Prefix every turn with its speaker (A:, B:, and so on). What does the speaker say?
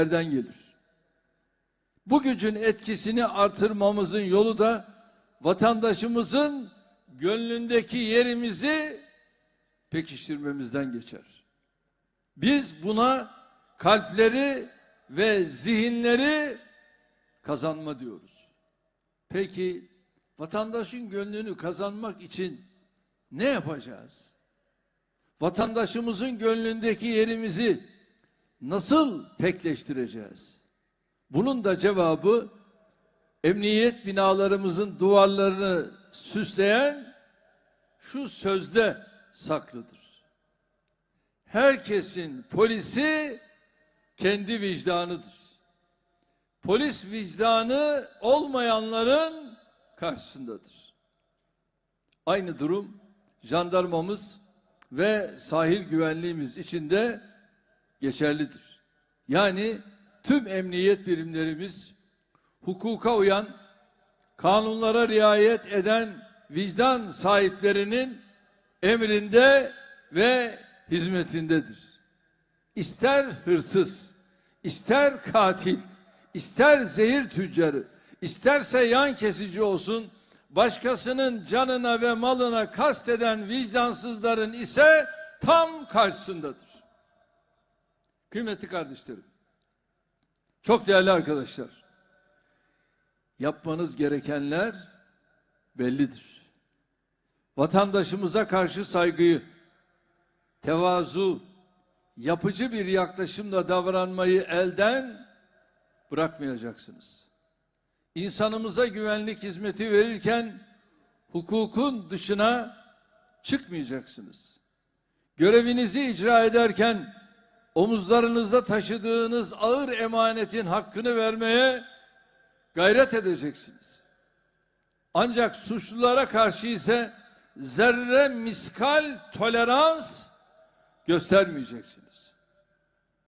A: nereden gelir? Bu gücün etkisini artırmamızın yolu da vatandaşımızın gönlündeki yerimizi pekiştirmemizden geçer. Biz buna kalpleri ve zihinleri kazanma diyoruz. Peki vatandaşın gönlünü kazanmak için ne yapacağız? Vatandaşımızın gönlündeki yerimizi nasıl pekleştireceğiz? Bunun da cevabı emniyet binalarımızın duvarlarını süsleyen şu sözde saklıdır. Herkesin polisi kendi vicdanıdır. Polis vicdanı olmayanların karşısındadır. Aynı durum jandarmamız ve sahil güvenliğimiz için de geçerlidir. Yani tüm emniyet birimlerimiz hukuka uyan, kanunlara riayet eden vicdan sahiplerinin emrinde ve hizmetindedir. İster hırsız, ister katil, ister zehir tüccarı, isterse yan kesici olsun, başkasının canına ve malına kasteden vicdansızların ise tam karşısındadır. Kıymetli kardeşlerim, çok değerli arkadaşlar, yapmanız gerekenler bellidir. Vatandaşımıza karşı saygıyı, tevazu, yapıcı bir yaklaşımla davranmayı elden bırakmayacaksınız. İnsanımıza güvenlik hizmeti verirken hukukun dışına çıkmayacaksınız. Görevinizi icra ederken omuzlarınızda taşıdığınız ağır emanetin hakkını vermeye gayret edeceksiniz. Ancak suçlulara karşı ise zerre miskal tolerans göstermeyeceksiniz.